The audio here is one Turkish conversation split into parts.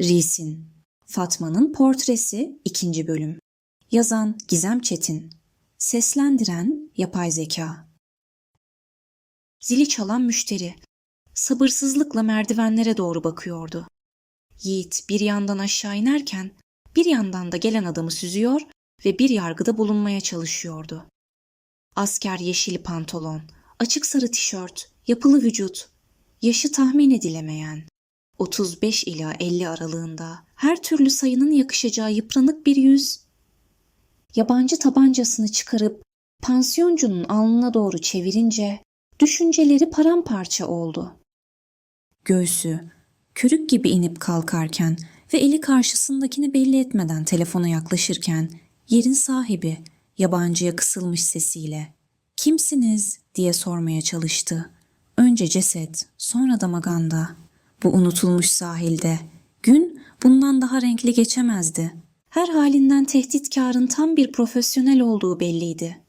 Risin Fatma'nın Portresi 2. Bölüm Yazan Gizem Çetin Seslendiren Yapay Zeka Zili çalan müşteri sabırsızlıkla merdivenlere doğru bakıyordu. Yiğit bir yandan aşağı inerken bir yandan da gelen adamı süzüyor ve bir yargıda bulunmaya çalışıyordu. Asker yeşili pantolon, açık sarı tişört, yapılı vücut, yaşı tahmin edilemeyen, 35 ila 50 aralığında her türlü sayının yakışacağı yıpranık bir yüz. Yabancı tabancasını çıkarıp pansiyoncunun alnına doğru çevirince düşünceleri paramparça oldu. Göğsü körük gibi inip kalkarken ve eli karşısındakini belli etmeden telefona yaklaşırken yerin sahibi yabancıya kısılmış sesiyle "Kimsiniz?" diye sormaya çalıştı. Önce ceset, sonra da maganda. Bu unutulmuş sahilde gün bundan daha renkli geçemezdi. Her halinden tehditkarın tam bir profesyonel olduğu belliydi.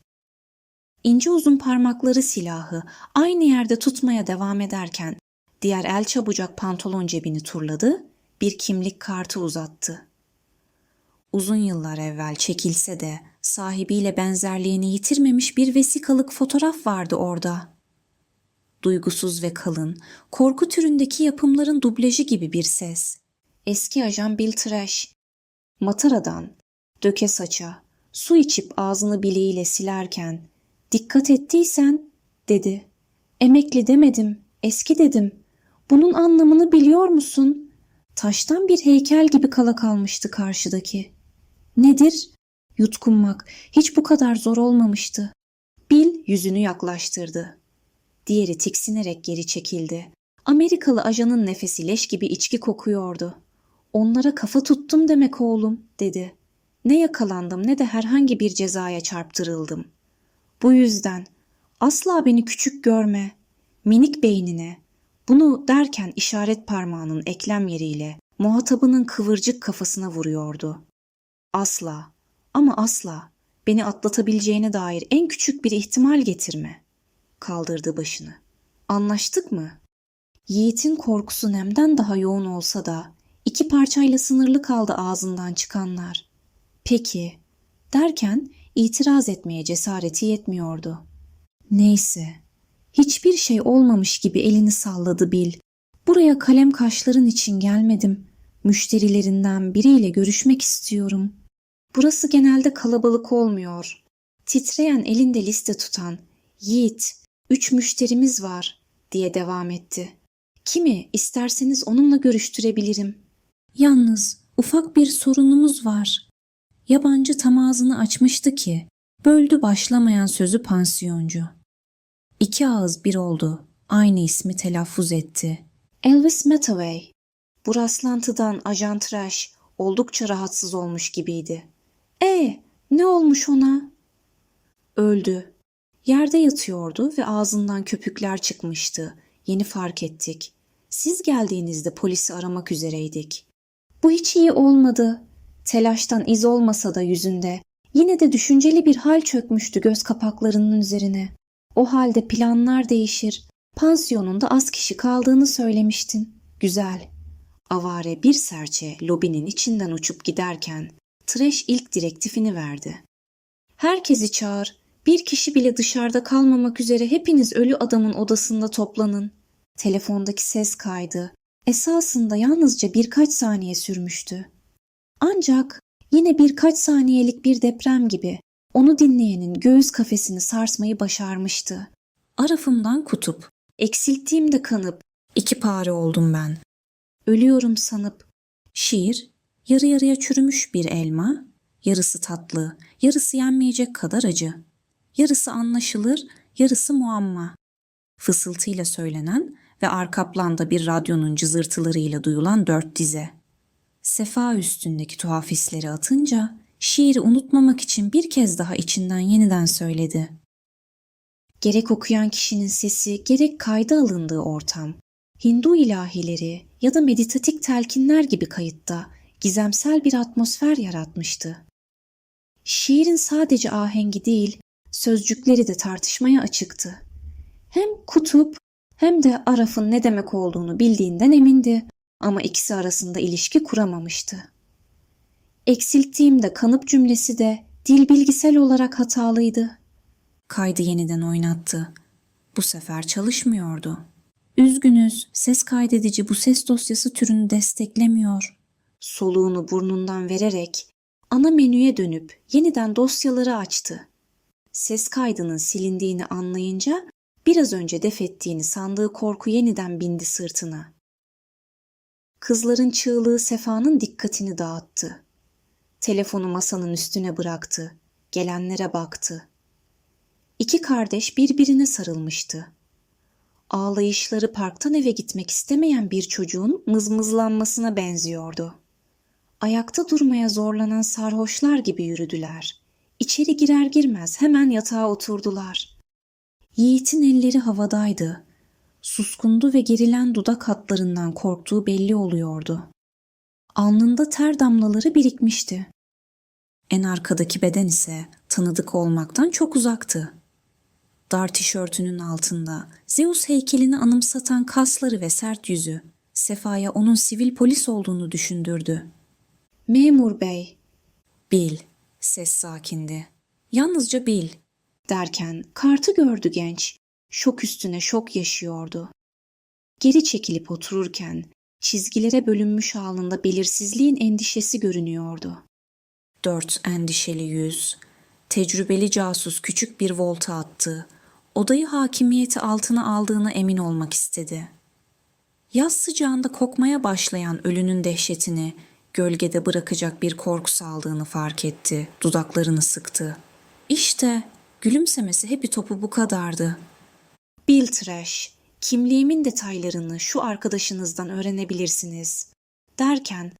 İnce uzun parmakları silahı aynı yerde tutmaya devam ederken diğer el çabucak pantolon cebini turladı, bir kimlik kartı uzattı. Uzun yıllar evvel çekilse de sahibiyle benzerliğini yitirmemiş bir vesikalık fotoğraf vardı orada. Duygusuz ve kalın, korku türündeki yapımların dublajı gibi bir ses. Eski ajan Bill Trash, mataradan, döke saça, su içip ağzını bileğiyle silerken, dikkat ettiysen, dedi. Emekli demedim, eski dedim. Bunun anlamını biliyor musun? Taştan bir heykel gibi kala kalmıştı karşıdaki. Nedir? Yutkunmak hiç bu kadar zor olmamıştı. Bill yüzünü yaklaştırdı. Diğeri tiksinerek geri çekildi. Amerikalı ajanın nefesi leş gibi içki kokuyordu. Onlara kafa tuttum demek oğlum, dedi. Ne yakalandım ne de herhangi bir cezaya çarptırıldım. Bu yüzden asla beni küçük görme. Minik beynine. Bunu derken işaret parmağının eklem yeriyle muhatabının kıvırcık kafasına vuruyordu. Asla ama asla beni atlatabileceğine dair en küçük bir ihtimal getirme. Kaldırdı başını. Anlaştık mı? Yiğit'in korkusu nemden daha yoğun olsa da iki parçayla sınırlı kaldı ağzından çıkanlar. Peki, derken itiraz etmeye cesareti yetmiyordu. Neyse, hiçbir şey olmamış gibi elini salladı Bil. Buraya kalem kaşların için gelmedim. Müşterilerinden biriyle görüşmek istiyorum. Burası genelde kalabalık olmuyor. Titreyen elinde liste tutan Yiğit, üç müşterimiz var diye devam etti. Kimi isterseniz onunla görüştürebilirim. Yalnız ufak bir sorunumuz var. Yabancı tam ağzını açmıştı ki böldü başlamayan sözü pansiyoncu. İki ağız bir oldu. Aynı ismi telaffuz etti. Elvis Mataway. Bu rastlantıdan ajan Trash oldukça rahatsız olmuş gibiydi. E, ne olmuş ona? Öldü. Yerde yatıyordu ve ağzından köpükler çıkmıştı. Yeni fark ettik. Siz geldiğinizde polisi aramak üzereydik. Bu hiç iyi olmadı. Telaştan iz olmasa da yüzünde yine de düşünceli bir hal çökmüştü göz kapaklarının üzerine. O halde planlar değişir. Pansiyonunda az kişi kaldığını söylemiştin. Güzel. Avare bir serçe lobinin içinden uçup giderken Trash ilk direktifini verdi. Herkesi çağır. Bir kişi bile dışarıda kalmamak üzere hepiniz ölü adamın odasında toplanın. Telefondaki ses kaydı. Esasında yalnızca birkaç saniye sürmüştü. Ancak yine birkaç saniyelik bir deprem gibi onu dinleyenin göğüs kafesini sarsmayı başarmıştı. Arafımdan kutup, eksilttiğimde kanıp, iki pare oldum ben. Ölüyorum sanıp. Şiir, yarı yarıya çürümüş bir elma, yarısı tatlı, yarısı yenmeyecek kadar acı. Yarısı anlaşılır, yarısı muamma. Fısıltıyla söylenen ve arka planda bir radyonun cızırtılarıyla duyulan dört dize. Sefa üstündeki tuhaf hisleri atınca şiiri unutmamak için bir kez daha içinden yeniden söyledi. Gerek okuyan kişinin sesi, gerek kayda alındığı ortam, Hindu ilahileri ya da meditatik telkinler gibi kayıtta gizemsel bir atmosfer yaratmıştı. Şiirin sadece ahengi değil, sözcükleri de tartışmaya açıktı. Hem kutup hem de Araf'ın ne demek olduğunu bildiğinden emindi. ama ikisi arasında ilişki kuramamıştı. Eksilttiğim de kanıp cümlesi de dil bilgisel olarak hatalıydı. Kaydı yeniden oynattı. Bu sefer çalışmıyordu. Üzgünüz, ses kaydedici bu ses dosyası türünü desteklemiyor. Soluğunu burnundan vererek ana menüye dönüp yeniden dosyaları açtı. Ses kaydının silindiğini anlayınca biraz önce def ettiğini sandığı korku yeniden bindi sırtına. Kızların çığlığı Sefa'nın dikkatini dağıttı. Telefonu masanın üstüne bıraktı. Gelenlere baktı. İki kardeş birbirine sarılmıştı. Ağlayışları parktan eve gitmek istemeyen bir çocuğun mızmızlanmasına benziyordu. Ayakta durmaya zorlanan sarhoşlar gibi yürüdüler. İçeri girer girmez hemen yatağa oturdular. Yiğit'in elleri havadaydı. Suskundu ve gerilen dudak hatlarından korktuğu belli oluyordu. Alnında ter damlaları birikmişti. En arkadaki beden ise tanıdık olmaktan çok uzaktı. Dar tişörtünün altında Zeus heykelini anımsatan kasları ve sert yüzü Sefa'ya onun sivil polis olduğunu düşündürdü. Memur bey, Bil, ses sakindi. Yalnızca Bil. Derken kartı gördü genç. Şok üstüne şok yaşıyordu. Geri çekilip otururken çizgilere bölünmüş alnında belirsizliğin endişesi görünüyordu. Dört endişeli yüz, tecrübeli casus küçük bir volta attı. Odayı hakimiyeti altına aldığına emin olmak istedi. Yaz sıcağında kokmaya başlayan ölünün dehşetini gölgede bırakacak bir korku saldığını fark etti. Dudaklarını sıktı. İşte gülümsemesi hepi topu bu kadardı. Bill Trash, kimliğimin detaylarını şu arkadaşınızdan öğrenebilirsiniz. Derken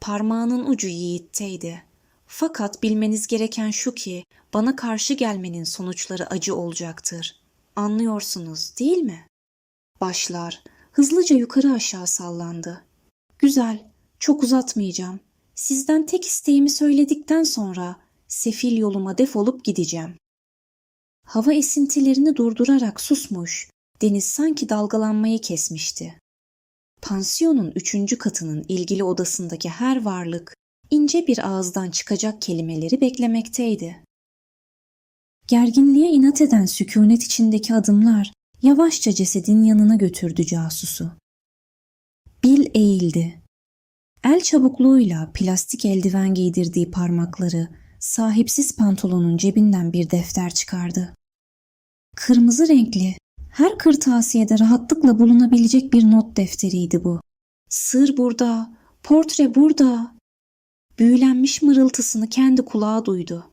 parmağının ucu Yiğit'teydi. Fakat bilmeniz gereken şu ki bana karşı gelmenin sonuçları acı olacaktır. Anlıyorsunuz değil mi? Başlar hızlıca yukarı aşağı sallandı. Güzel, çok uzatmayacağım. Sizden tek isteğimi söyledikten sonra sefil yoluma defolup gideceğim. Hava esintilerini durdurarak susmuş, deniz sanki dalgalanmayı kesmişti. Pansiyonun üçüncü katının ilgili odasındaki her varlık ince bir ağızdan çıkacak kelimeleri beklemekteydi. Gerginliğe inat eden sükunet içindeki adımlar yavaşça cesedin yanına götürdü casusu. Bil eğildi. El çabukluğuyla plastik eldiven giydirdiği parmakları sahipsiz pantolonun cebinden bir defter çıkardı. Kırmızı renkli, her kırtasiyede rahatlıkla bulunabilecek bir not defteriydi bu. Sır burada, portre burada. Büyülenmiş mırıltısını kendi kulağı duydu.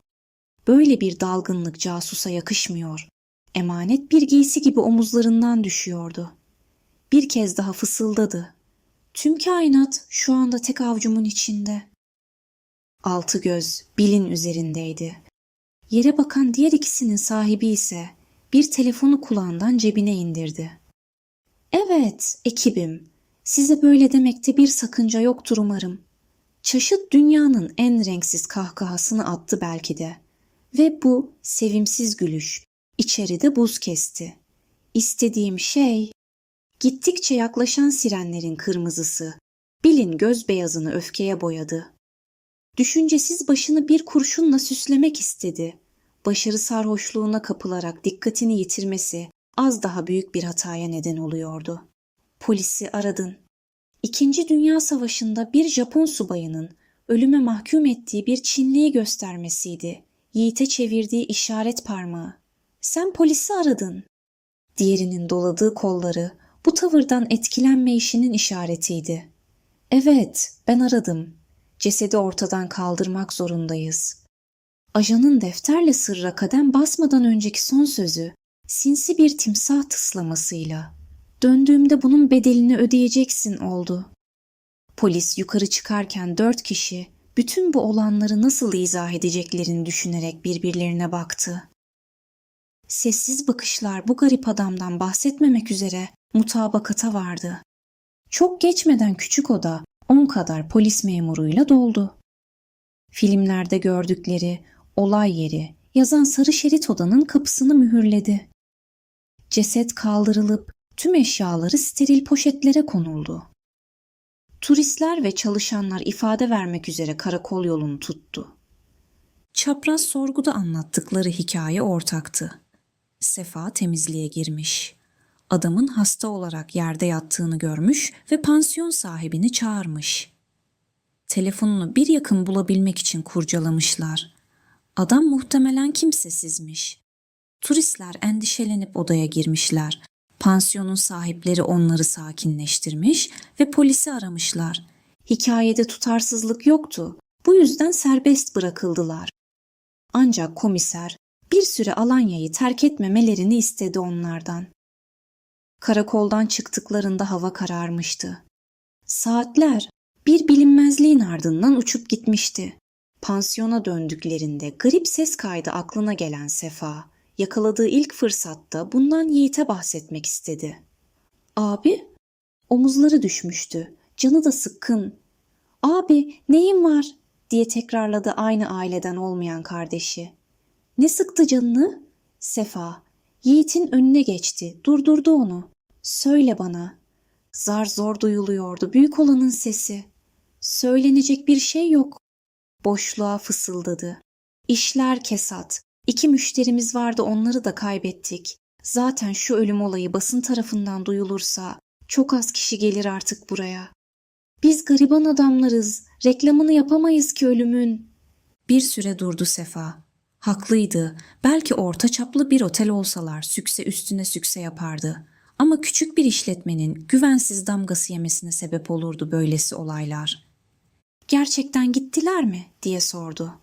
Böyle bir dalgınlık casusa yakışmıyor. Emanet bir giysi gibi omuzlarından düşüyordu. Bir kez daha fısıldadı. Tüm kainat şu anda tek avcumun içinde. Altı göz bilin üzerindeydi. Yere bakan diğer ikisinin sahibi ise bir telefonu kulağından cebine indirdi. Evet, ekibim. Size böyle demekte bir sakınca yoktur umarım. Çaşıt dünyanın en renksiz kahkahasını attı belki de. Ve bu sevimsiz gülüş içeride buz kesti. İstediğim şey Gittikçe yaklaşan sirenlerin kırmızısı, Bill'in göz beyazını öfkeye boyadı. Düşüncesiz başını bir kurşunla süslemek istedi. Başarı sarhoşluğuna kapılarak dikkatini yitirmesi az daha büyük bir hataya neden oluyordu. Polisi aradın. İkinci Dünya Savaşı'nda bir Japon subayının ölüme mahkum ettiği bir Çinliyi göstermesiydi. Yiğit'e çevirdiği işaret parmağı. Sen polisi aradın. Diğerinin doladığı kolları bu tavırdan etkilenme işinin işaretiydi. Evet, ben aradım. Cesedi ortadan kaldırmak zorundayız. Ajanın defterle sırra kadem basmadan önceki son sözü sinsi bir timsah tıslamasıyla döndüğümde bunun bedelini ödeyeceksin oldu. Polis yukarı çıkarken dört kişi bütün bu olanları nasıl izah edeceklerini düşünerek birbirlerine baktı. Sessiz bakışlar bu garip adamdan bahsetmemek üzere mutabakata vardı. Çok geçmeden küçük oda on kadar polis memuruyla doldu. Filmlerde gördükleri olay yeri yazan sarı şerit odanın kapısını mühürledi. Ceset kaldırılıp tüm eşyaları steril poşetlere konuldu. Turistler ve çalışanlar ifade vermek üzere karakol yolunu tuttu. Çapraz sorguda anlattıkları hikaye ortaktı. Sefa temizliğe girmiş. Adamın hasta olarak yerde yattığını görmüş ve pansiyon sahibini çağırmış. Telefonunu bir yakın bulabilmek için kurcalamışlar. Adam muhtemelen kimsesizmiş. Turistler endişelenip odaya girmişler. Pansiyonun sahipleri onları sakinleştirmiş ve polisi aramışlar. Hikayede tutarsızlık yoktu. Bu yüzden serbest bırakıldılar. Ancak komiser bir süre Alanya'yı terk etmemelerini istedi onlardan. Karakoldan çıktıklarında hava kararmıştı. Saatler bir bilinmezliğin ardından uçup gitmişti. Pansiyona döndüklerinde garip ses kaydı aklına gelen Sefa, yakaladığı ilk fırsatta bundan Yiğit'e bahsetmek istedi. Abi, omuzları düşmüştü, canı da sıkkın. Abi, neyin var? diye tekrarladı aynı aileden olmayan kardeşi. Ne sıktı canını? Sefa, Yiğit'in önüne geçti, durdurdu onu. Söyle bana. Zar zor duyuluyordu büyük olanın sesi. Söylenecek bir şey yok. Boşluğa fısıldadı. İşler kesat. İki müşterimiz vardı onları da kaybettik. Zaten şu ölüm olayı basın tarafından duyulursa çok az kişi gelir artık buraya. Biz gariban adamlarız. Reklamını yapamayız ki ölümün. Bir süre durdu Sefa. Haklıydı. Belki orta çaplı bir otel olsalar sükse üstüne sükse yapardı. Ama küçük bir işletmenin güvensiz damgası yemesine sebep olurdu böylesi olaylar. Gerçekten gittiler mi diye sordu.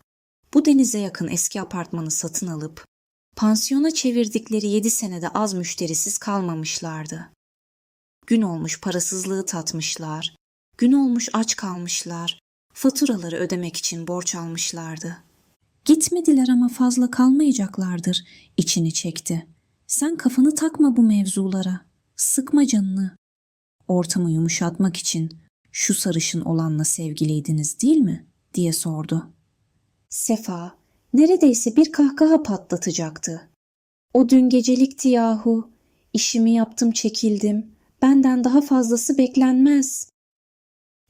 Bu denize yakın eski apartmanı satın alıp pansiyona çevirdikleri yedi senede az müşterisiz kalmamışlardı. Gün olmuş parasızlığı tatmışlar, gün olmuş aç kalmışlar, faturaları ödemek için borç almışlardı. Gitmediler ama fazla kalmayacaklardır, içini çekti. Sen kafanı takma bu mevzulara, sıkma canını. Ortamı yumuşatmak için şu sarışın olanla sevgiliydiniz değil mi? diye sordu. Sefa neredeyse bir kahkaha patlatacaktı. O dün gecelikti yahu. İşimi yaptım çekildim. Benden daha fazlası beklenmez.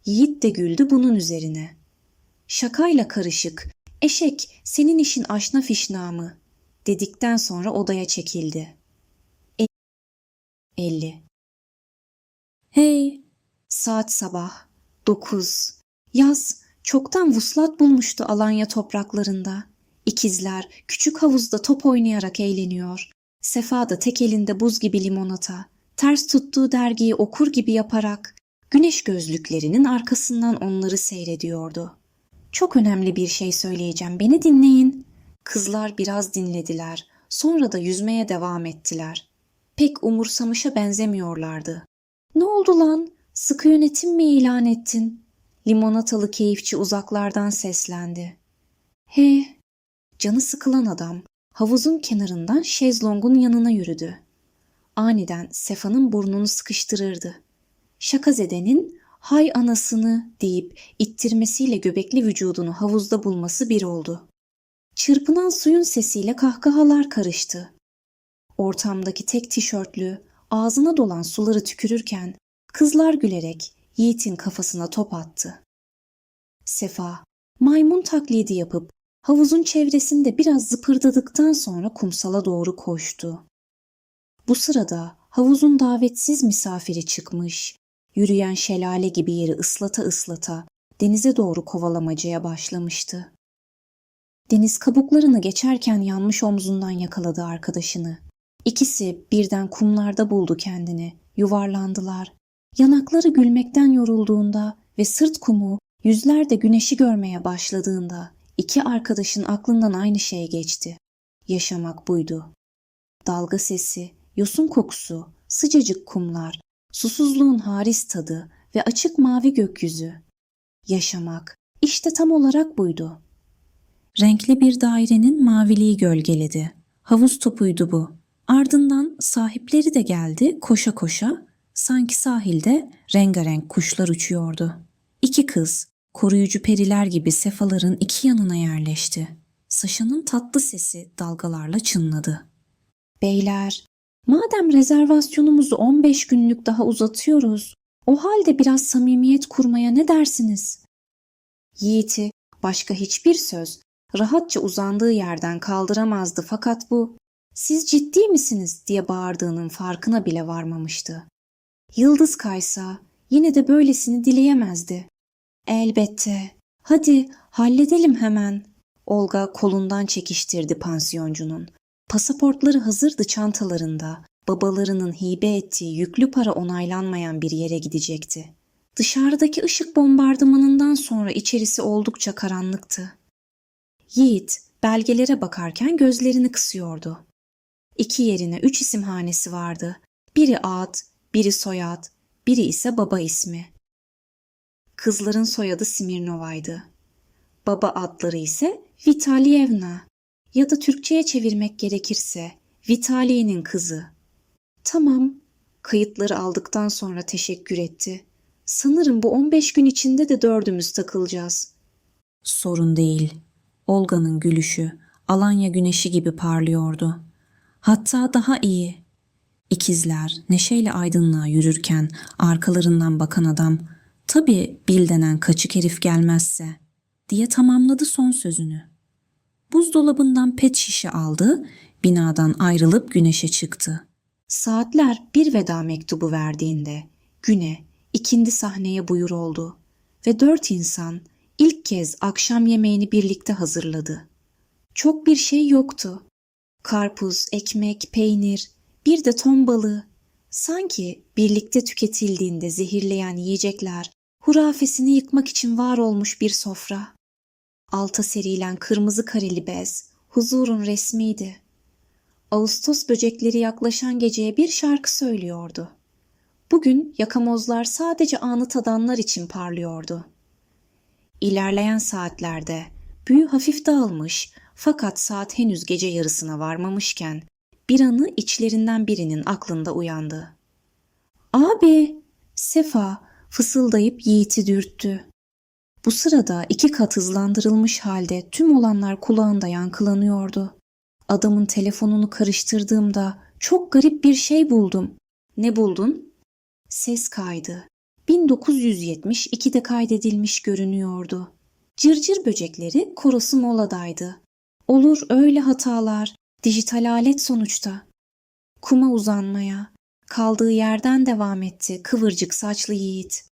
Yiğit de güldü bunun üzerine. Şakayla karışık. Eşek senin işin aşna fişna? Dedikten sonra odaya çekildi. E- 50 Hey! Saat sabah. 9. Yaz çoktan vuslat bulmuştu Alanya topraklarında. İkizler küçük havuzda top oynayarak eğleniyor. Sefa da tek elinde buz gibi limonata, ters tuttuğu dergiyi okur gibi yaparak güneş gözlüklerinin arkasından onları seyrediyordu. Çok önemli bir şey söyleyeceğim, beni dinleyin. Kızlar biraz dinlediler, sonra da yüzmeye devam ettiler. Pek umursamışa benzemiyorlardı. Ne oldu lan? Sıkı yönetim mi ilan ettin? Limonatalı keyifçi uzaklardan seslendi. He, canı sıkılan adam havuzun kenarından şezlongun yanına yürüdü. Aniden Sefa'nın burnunu sıkıştırırdı. Şakazedenin hay anasını deyip ittirmesiyle göbekli vücudunu havuzda bulması bir oldu. Çırpınan suyun sesiyle kahkahalar karıştı. Ortamdaki tek tişörtlü, ağzına dolan suları tükürürken kızlar gülerek Yiğit'in kafasına top attı. Sefa, maymun taklidi yapıp havuzun çevresinde biraz zıpırdadıktan sonra kumsala doğru koştu. Bu sırada havuzun davetsiz misafiri çıkmış, yürüyen şelale gibi yeri ıslata ıslata denize doğru kovalamacaya başlamıştı. Deniz kabuklarını geçerken yanmış omzundan yakaladı arkadaşını. İkisi birden kumlarda buldu kendini, yuvarlandılar. Yanakları gülmekten yorulduğunda ve sırt kumu yüzlerde güneşi görmeye başladığında iki arkadaşın aklından aynı şey geçti. Yaşamak buydu. Dalga sesi, yosun kokusu, sıcacık kumlar, susuzluğun haris tadı ve açık mavi gökyüzü. Yaşamak işte tam olarak buydu. Renkli bir dairenin maviliği gölgeledi. Havuz topuydu bu. Ardından sahipleri de geldi koşa koşa. Sanki sahilde rengarenk kuşlar uçuyordu. İki kız, koruyucu periler gibi sefaların iki yanına yerleşti. Saşa'nın tatlı sesi dalgalarla çınladı. Beyler, madem rezervasyonumuzu 15 günlük daha uzatıyoruz, O halde biraz samimiyet kurmaya ne dersiniz? Yiğit'i başka hiçbir söz rahatça uzandığı yerden kaldıramazdı fakat bu siz ciddi misiniz diye bağırdığının farkına bile varmamıştı. Yıldız kaysa yine de böylesini dileyemezdi. Elbette. Hadi halledelim hemen. Olga kolundan çekiştirdi pansiyoncunun. Pasaportları hazırdı çantalarında. Babalarının hibe ettiği yüklü para onaylanmayan bir yere gidecekti. Dışarıdaki ışık bombardımanından sonra içerisi oldukça karanlıktı. Yiğit belgelere bakarken gözlerini kısıyordu. İki yerine üç isimhanesi vardı. Biri ad, biri soyad, biri ise baba ismi. Kızların soyadı Smirnova'ydı. Baba adları ise Vitalyevna ya da Türkçe'ye çevirmek gerekirse Vitali'nin kızı. Tamam, kayıtları aldıktan sonra teşekkür etti. Sanırım bu 15 gün içinde de dördümüz takılacağız. Sorun değil. Olga'nın gülüşü Alanya güneşi gibi parlıyordu. Hatta daha iyi. İkizler neşeyle aydınlığa yürürken arkalarından bakan adam tabii bil denen kaçık herif gelmezse diye tamamladı son sözünü. Buzdolabından pet şişe aldı, binadan ayrılıp güneşe çıktı. Saatler bir veda mektubu verdiğinde güne ikindi sahneye buyur oldu ve dört insan ilk kez akşam yemeğini birlikte hazırladı. Çok bir şey yoktu. Karpuz, ekmek, peynir, bir de ton balığı. Sanki birlikte tüketildiğinde zehirleyen yiyecekler hurafesini yıkmak için var olmuş bir sofra. Alta serilen kırmızı kareli bez huzurun resmiydi. Ağustos böcekleri yaklaşan geceye bir şarkı söylüyordu. Bugün yakamozlar sadece anı tadanlar için parlıyordu. İlerleyen saatlerde büyü hafif dağılmış fakat saat henüz gece yarısına varmamışken bir anı içlerinden birinin aklında uyandı. Abi, Sefa fısıldayıp Yiğit'i dürttü. Bu sırada iki kat hızlandırılmış halde tüm olanlar kulağında yankılanıyordu. Adamın telefonunu karıştırdığımda çok garip bir şey buldum. Ne buldun? Ses kaydı. 1972'de kaydedilmiş görünüyordu. Cırcır böcekleri korosu moladaydı. Olur öyle hatalar. Dijital alet sonuçta. Kuma uzanmaya, kaldığı yerden devam etti kıvırcık saçlı yiğit.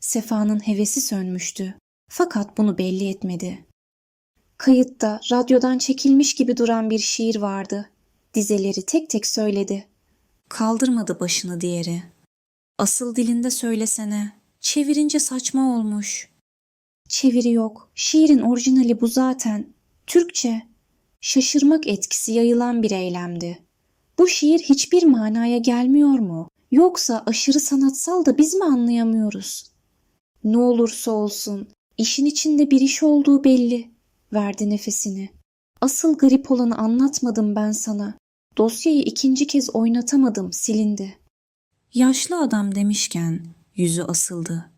Sefa'nın hevesi sönmüştü. Fakat bunu belli etmedi. Kayıtta radyodan çekilmiş gibi duran bir şiir vardı. Dizeleri tek tek söyledi. Kaldırmadı başını diğeri. Asıl dilinde söylesene. Çevirince saçma olmuş. Çeviri yok. Şiirin orijinali bu zaten. Türkçe. Şaşırmak etkisi yayılan bir eylemdi. Bu şiir hiçbir manaya gelmiyor mu? Yoksa aşırı sanatsal da biz mi anlayamıyoruz? Ne olursa olsun işin içinde bir iş olduğu belli. Verdi nefesini. Asıl garip olanı anlatmadım ben sana. Dosyayı ikinci kez oynatamadım, silindi. Yaşlı adam demişken yüzü asıldı.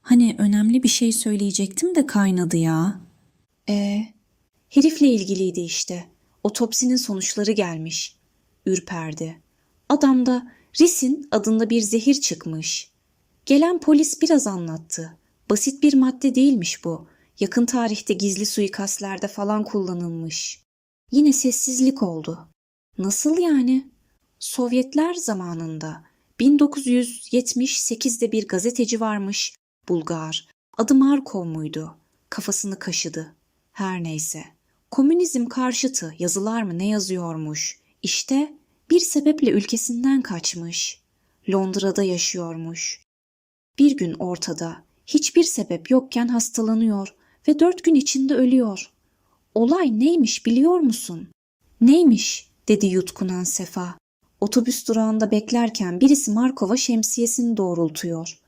Hani önemli bir şey söyleyecektim de kaynadı ya. E, herifle ilgiliydi işte. Otopsinin sonuçları gelmiş. Ürperdi. Adamda risin adında bir zehir çıkmış. Gelen polis biraz anlattı. Basit bir madde değilmiş bu. Yakın tarihte gizli suikastlerde falan kullanılmış. Yine sessizlik oldu. Nasıl yani? Sovyetler zamanında 1978'de bir gazeteci varmış, Bulgar. Adı Markov muydu? Kafasını kaşıdı. Her neyse. Komünizm karşıtı yazılar mı ne yazıyormuş? İşte bir sebeple ülkesinden kaçmış. Londra'da yaşıyormuş. Bir gün ortada, hiçbir sebep yokken hastalanıyor ve dört gün içinde ölüyor. Olay neymiş biliyor musun? Neymiş? dedi yutkunan Sefa. Otobüs durağında beklerken birisi Markov'a şemsiyesini doğrultuyor.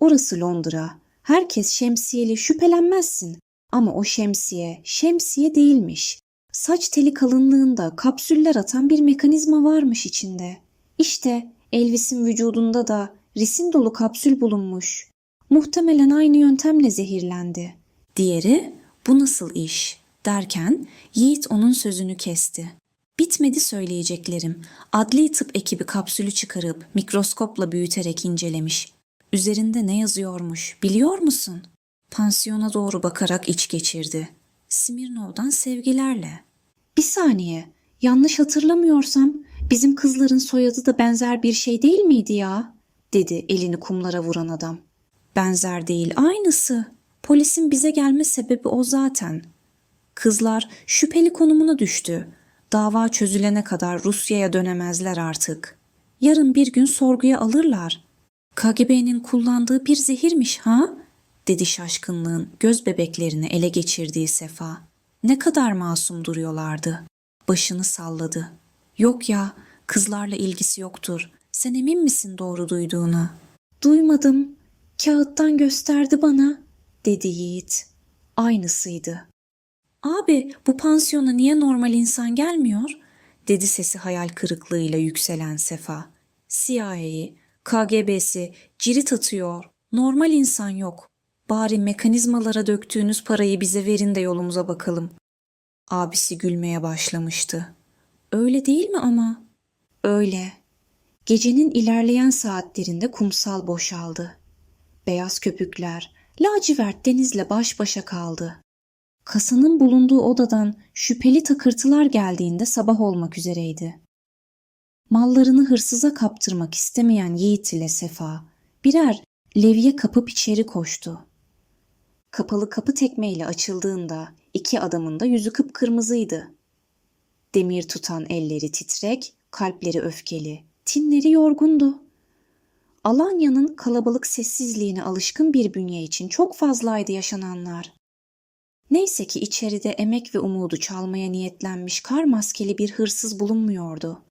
Orası Londra. Herkes şemsiyeli şüphelenmezsin. Ama o şemsiye, şemsiye değilmiş. Saç teli kalınlığında kapsüller atan bir mekanizma varmış içinde. İşte Elvis'in vücudunda da risin dolu kapsül bulunmuş. Muhtemelen aynı yöntemle zehirlendi. Diğeri bu nasıl iş derken Yiğit onun sözünü kesti. Bitmedi söyleyeceklerim. Adli tıp ekibi kapsülü çıkarıp mikroskopla büyüterek incelemiş. Üzerinde ne yazıyormuş biliyor musun? Pansiyona doğru bakarak iç geçirdi. Smirnov'dan sevgilerle. Bir saniye, yanlış hatırlamıyorsam bizim kızların soyadı da benzer bir şey değil miydi ya? dedi elini kumlara vuran adam. Benzer değil, aynısı. Polisin bize gelme sebebi o zaten. Kızlar şüpheli konumuna düştü. Dava çözülene kadar Rusya'ya dönemezler artık. Yarın bir gün sorguya alırlar. KGB'nin kullandığı bir zehirmiş ha? dedi şaşkınlığın göz bebeklerini ele geçirdiği Sefa. Ne kadar masum duruyorlardı. Başını salladı. Yok ya, kızlarla ilgisi yoktur. Sen emin misin doğru duyduğuna? Duymadım. Kağıttan gösterdi bana, dedi Yiğit. Aynısıydı. Abi bu pansiyona niye normal insan gelmiyor? dedi sesi hayal kırıklığıyla yükselen Sefa. CIA'yı, KGB'si cirit atıyor. Normal insan yok. Bari mekanizmalara döktüğünüz parayı bize verin de yolumuza bakalım. Abisi gülmeye başlamıştı. Öyle değil mi ama? Öyle. Gecenin ilerleyen saatlerinde kumsal boşaldı. Beyaz köpükler, lacivert denizle baş başa kaldı. Kasanın bulunduğu odadan şüpheli takırtılar geldiğinde sabah olmak üzereydi. Mallarını hırsıza kaptırmak istemeyen Yiğit ile Sefa birer levye kapıp içeri koştu. Kapalı kapı tekmeyle açıldığında iki adamın da yüzü kıpkırmızıydı. Demir tutan elleri titrek, kalpleri öfkeli, tinleri yorgundu. Alanya'nın kalabalık sessizliğine alışkın bir bünye için çok fazlaydı yaşananlar. Neyse ki içeride emek ve umudu çalmaya niyetlenmiş kar maskeli bir hırsız bulunmuyordu.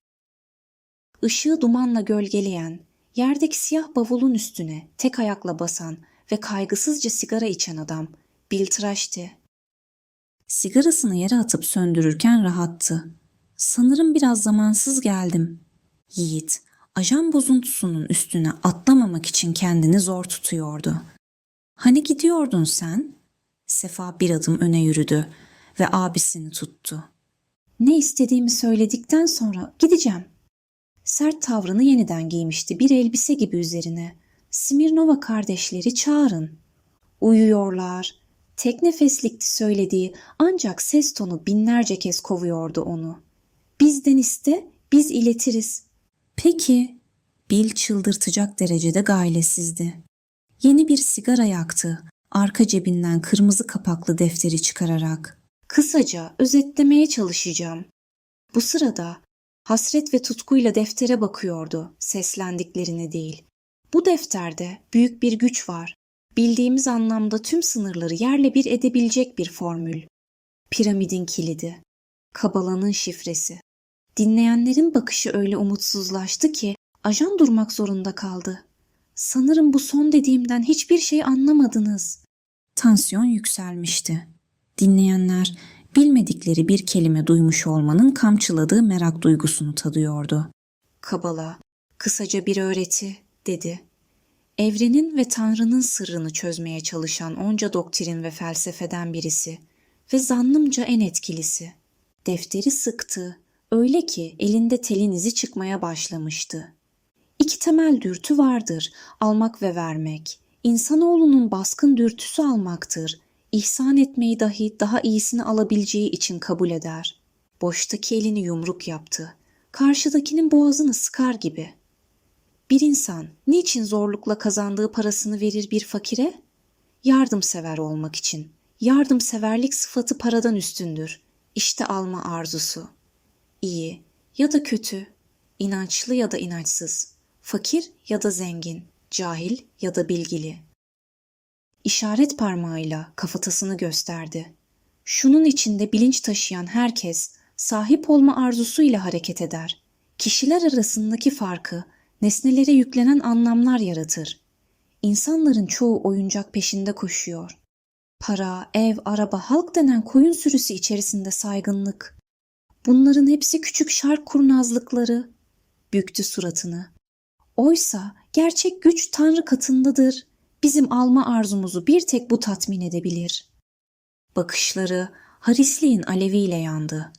Işığı dumanla gölgeleyen, yerdeki siyah bavulun üstüne tek ayakla basan ve kaygısızca sigara içen adam Biltraş'tı. Sigarasını yere atıp söndürürken rahattı. Sanırım biraz zamansız geldim. Yiğit, ajan bozuntusunun üstüne atlamamak için kendini zor tutuyordu. Hani gidiyordun sen? Sefa bir adım öne yürüdü ve abisini tuttu. Ne istediğimi söyledikten sonra gideceğim. Sert tavrını yeniden giymişti bir elbise gibi üzerine. Smirnova kardeşleri çağırın. Uyuyorlar. Tek nefeslikti söylediği ancak ses tonu binlerce kez kovuyordu onu. Bizden iste, biz iletiriz. Peki. Bil çıldırtacak derecede gailesizdi. Yeni bir sigara yaktı. Arka cebinden kırmızı kapaklı defteri çıkararak. Kısaca özetlemeye çalışacağım. Bu sırada hasret ve tutkuyla deftere bakıyordu, seslendiklerine değil. Bu defterde büyük bir güç var. Bildiğimiz anlamda tüm sınırları yerle bir edebilecek bir formül. Piramidin kilidi. Kabalanın şifresi. Dinleyenlerin bakışı öyle umutsuzlaştı ki ajan durmak zorunda kaldı. Sanırım bu son dediğimden hiçbir şey anlamadınız. Tansiyon yükselmişti. Dinleyenler bilmedikleri bir kelime duymuş olmanın kamçıladığı merak duygusunu tadıyordu. Kabala, kısaca bir öğreti, dedi. Evrenin ve Tanrı'nın sırrını çözmeye çalışan onca doktrin ve felsefeden birisi ve zannımca en etkilisi. Defteri sıktı, öyle ki elinde telin izi çıkmaya başlamıştı. İki temel dürtü vardır, almak ve vermek. İnsanoğlunun baskın dürtüsü almaktır. İhsan etmeyi dahi daha iyisini alabileceği için kabul eder. Boştaki elini yumruk yaptı. Karşıdakinin boğazını sıkar gibi. Bir insan niçin zorlukla kazandığı parasını verir bir fakire? Yardımsever olmak için. Yardımseverlik sıfatı paradan üstündür. İşte alma arzusu. İyi ya da kötü, inançlı ya da inançsız, fakir ya da zengin, cahil ya da bilgili. İşaret parmağıyla kafatasını gösterdi. Şunun içinde bilinç taşıyan herkes sahip olma arzusuyla hareket eder. Kişiler arasındaki farkı nesnelere yüklenen anlamlar yaratır. İnsanların çoğu oyuncak peşinde koşuyor. Para, ev, araba, halk denen koyun sürüsü içerisinde saygınlık. Bunların hepsi küçük şark kurnazlıkları. Büktü suratını. Oysa gerçek güç Tanrı katındadır. Bizim alma arzumuzu bir tek bu tatmin edebilir. Bakışları harisliğin aleviyle yandı.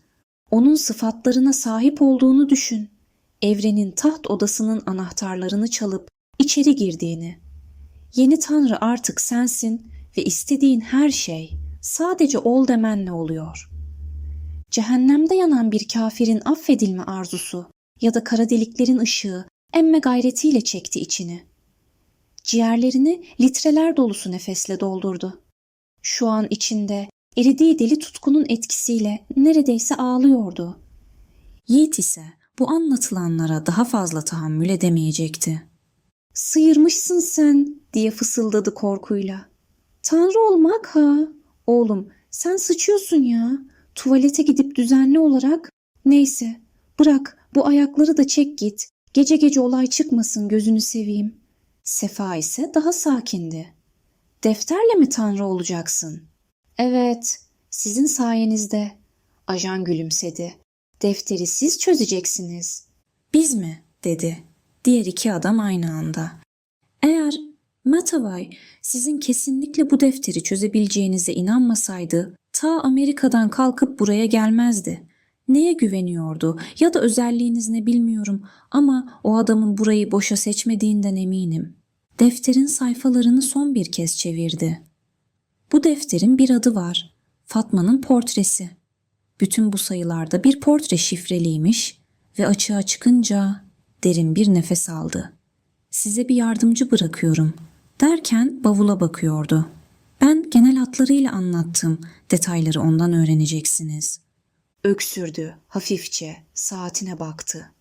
Onun sıfatlarına sahip olduğunu düşün. Evrenin taht odasının anahtarlarını çalıp içeri girdiğini. Yeni Tanrı artık sensin ve istediğin her şey sadece ol demenle oluyor. Cehennemde yanan bir kafirin affedilme arzusu ya da kara deliklerin ışığı emme gayretiyle çekti içini. Ciğerlerini litreler dolusu nefesle doldurdu. Şu an içinde eridiği deli tutkunun etkisiyle neredeyse ağlıyordu. Yiğit ise bu anlatılanlara daha fazla tahammül edemeyecekti. Sıyırmışsın sen diye fısıldadı korkuyla. Tanrı olmak ha. Oğlum sen sıçıyorsun ya. Tuvalete gidip düzenli olarak. Neyse bırak bu ayakları da çek git. Gece gece olay çıkmasın gözünü seveyim. Sefa ise daha sakindi. Defterle mi Tanrı olacaksın? Evet, sizin sayenizde. Ajan gülümsedi. Defteri siz çözeceksiniz. Biz mi? dedi. Diğer iki adam aynı anda. Eğer Matavay sizin kesinlikle bu defteri çözebileceğinize inanmasaydı ta Amerika'dan kalkıp buraya gelmezdi. Neye güveniyordu ya da özelliğiniz ne bilmiyorum ama o adamın burayı boşa seçmediğinden eminim. Defterin sayfalarını son bir kez çevirdi. Bu defterin bir adı var. Fatma'nın portresi. Bütün bu sayılarda bir portre şifreliymiş ve açığa çıkınca derin bir nefes aldı. Size bir yardımcı bırakıyorum derken bavula bakıyordu. Ben genel hatlarıyla anlattım. Detayları ondan öğreneceksiniz. Öksürdü hafifçe, saatine baktı.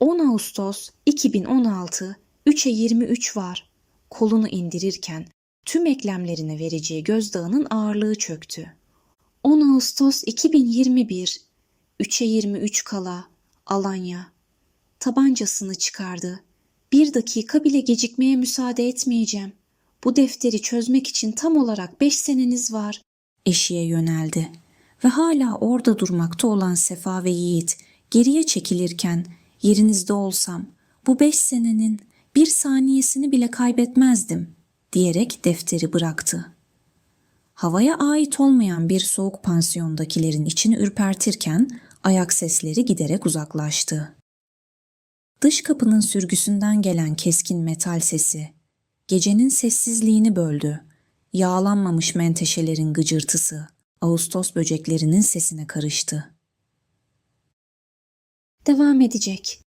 10 Ağustos 2016 3'e 23 var. Kolunu indirirken tüm eklemlerine vereceği gözdağının ağırlığı çöktü. 10 Ağustos 2021 3'e 23 kala Alanya. Tabancasını çıkardı. Bir dakika bile gecikmeye müsaade etmeyeceğim. Bu defteri çözmek için tam olarak beş seneniz var. Eşiğe yöneldi ve hala orada durmakta olan Sefa ve Yiğit geriye çekilirken yerinizde olsam bu beş senenin bir saniyesini bile kaybetmezdim diyerek defteri bıraktı. Havaya ait olmayan bir soğuk pansiyondakilerin içini ürpertirken ayak sesleri giderek uzaklaştı. Dış kapının sürgüsünden gelen keskin metal sesi gecenin sessizliğini böldü. Yağlanmamış menteşelerin gıcırtısı Ağustos böceklerinin sesine karıştı. Devam edecek.